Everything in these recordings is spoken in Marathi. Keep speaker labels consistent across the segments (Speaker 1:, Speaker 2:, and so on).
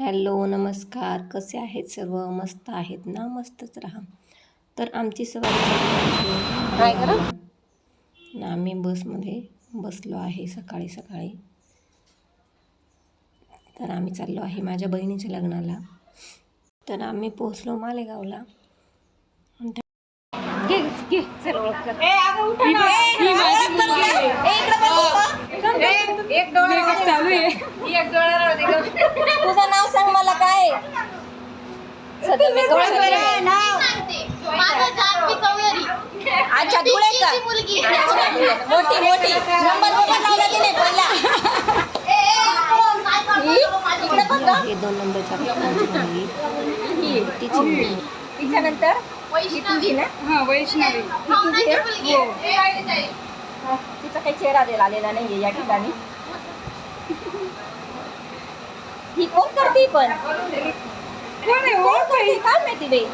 Speaker 1: हॅलो नमस्कार. कसे आहेत सर्व? मस्त आहेत ना? मस्तच राहा. तर आमची सवारी आम्ही बसमध्ये बसलो आहे सकाळी सकाळी. तर आम्ही चाललो आहे माझ्या बहिणीच्या लग्नाला. तर आम्ही पोहोचलो मालेगावला.
Speaker 2: घे घे चल ओळख कर. ही मा- ही माझी मुलगी आहे.
Speaker 3: एक डोळा
Speaker 2: चालू आहे.
Speaker 3: एक डोळा राहू दे.
Speaker 2: तुझं नाव सांग मला काय सध्या मी
Speaker 3: आहे,
Speaker 4: पिकवली
Speaker 2: अच्छा धुळे का?
Speaker 4: मुलगी
Speaker 2: मोठी मोठी. नंबर वगैरे लावला की नाही पहिला.
Speaker 1: हे दोन नंबरच्या
Speaker 2: ही
Speaker 1: तिची मुलगी.
Speaker 2: तिच्यानंतर? ही तुझी ना?
Speaker 3: हा वैष्णवी.
Speaker 2: आहे?
Speaker 3: हो.
Speaker 2: हा, तिचा काही चेहरा दिला आलेला नाहीये या ठिकाणी. ही कोण करते पण।
Speaker 3: कोण आहे हो?
Speaker 2: कोण करते काय माहिती बाई।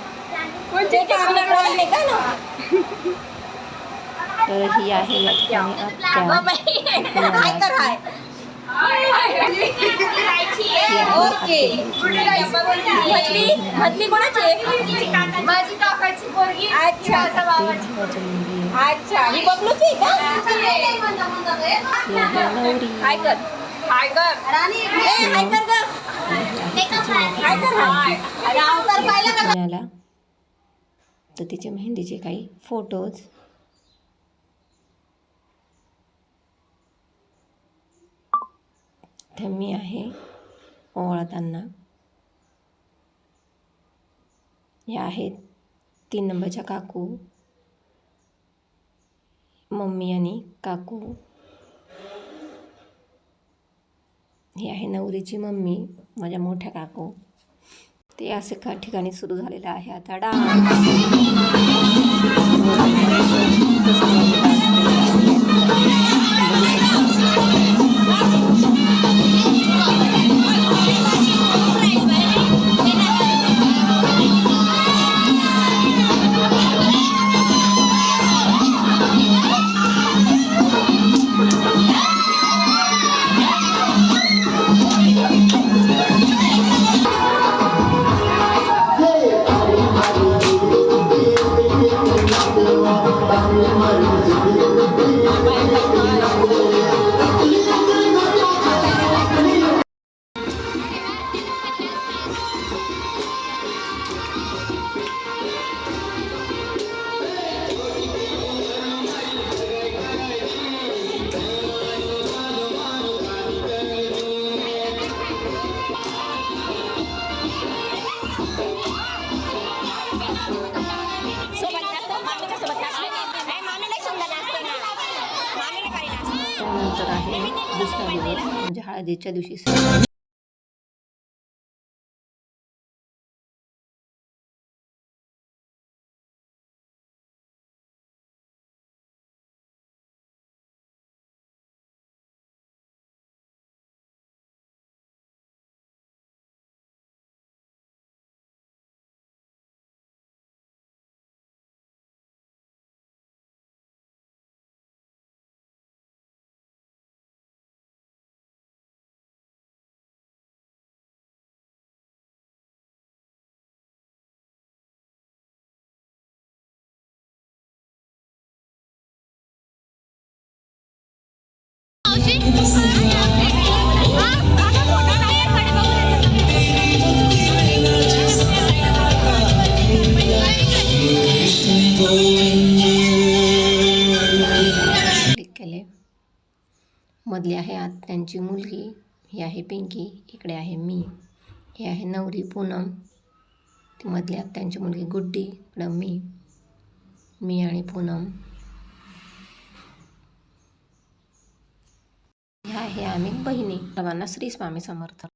Speaker 3: कोणती
Speaker 2: कळलं नाही का ना?
Speaker 1: तर ही आहे या. ठिकाणी आत्या
Speaker 2: काय कर हाय. ओके. मधली मधली कोणाची आहे?
Speaker 4: माझी काकाची पोरगी
Speaker 2: अच्छा. अच्छा. ही बबलूची आहे का?
Speaker 1: ही
Speaker 2: काय कर काय कर ए, काय कर ग. काय कर हाय अरे अवतार पाहिला का
Speaker 1: पुण्याला तर तिचे मेहंदीचे काही फोटोज तर मी आहे ओवाळताना या आहेत तीन नंबरच्या काकू. मम्मी आणि काकू. ही आहे नवरीची मम्मी माझ्या मोठ्या काकू. ते असे का ठिकाणी सुरू झालेलं आहे. आता डान्स. आहे दुसरा म्हणजे हळदीच्या दिवशी मधली आहे आत्यांची मुलगी ही आहे पिंकी इकडे आहे मी. ही आहे नवरी पूनम. ती मधली त्यांची मुलगी गुड्डी इकडं मी. मी आणि पूनम. आहे. आम्ही बहिणी. सर्वांना श्री स्वामी समर्थ.